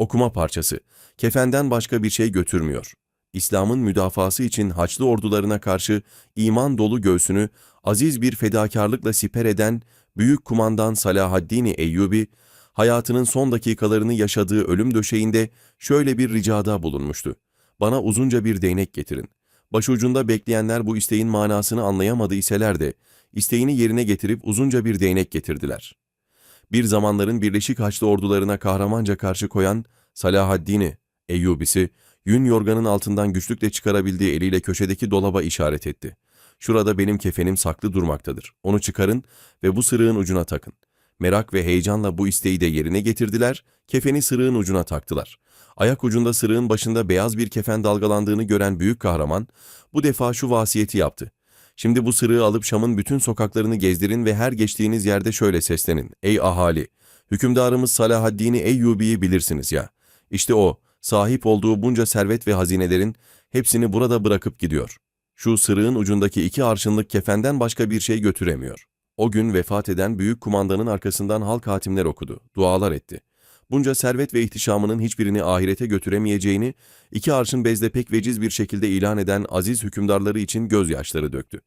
Okuma parçası. Kefenden başka bir şey götürmüyor. İslam'ın müdafası için Haçlı ordularına karşı iman dolu göğsünü aziz bir fedakarlıkla siper eden büyük kumandan Salahaddin Eyyubi, hayatının son dakikalarını yaşadığı ölüm döşeğinde şöyle bir ricada bulunmuştu. Bana uzunca bir değnek getirin. Başucunda bekleyenler bu isteğin manasını anlayamadı iseler de, isteğini yerine getirip uzunca bir değnek getirdiler. Bir zamanların Birleşik Haçlı ordularına kahramanca karşı koyan Salahaddin Eyyubisi, yün yorganın altından güçlükle çıkarabildiği eliyle köşedeki dolaba işaret etti. Şurada benim kefenim saklı durmaktadır. Onu çıkarın ve bu sırığın ucuna takın. Merak ve heyecanla bu isteği de yerine getirdiler, kefeni sırığın ucuna taktılar. Ayak ucunda sırığın başında beyaz bir kefen dalgalandığını gören büyük kahraman, bu defa şu vasiyeti yaptı. Şimdi bu sırığı alıp Şam'ın bütün sokaklarını gezdirin ve her geçtiğiniz yerde şöyle seslenin. Ey ahali! Hükümdarımız Salahaddin Eyyubi'yi bilirsiniz ya. İşte o, sahip olduğu bunca servet ve hazinelerin hepsini burada bırakıp gidiyor. Şu sırığın ucundaki iki arşınlık kefenden başka bir şey götüremiyor. O gün vefat eden büyük kumandanın arkasından halk hatimler okudu, dualar etti. Bunca servet ve ihtişamının hiçbirini ahirete götüremeyeceğini, iki arşın bezde pek veciz bir şekilde ilan eden aziz hükümdarları için gözyaşları döktü.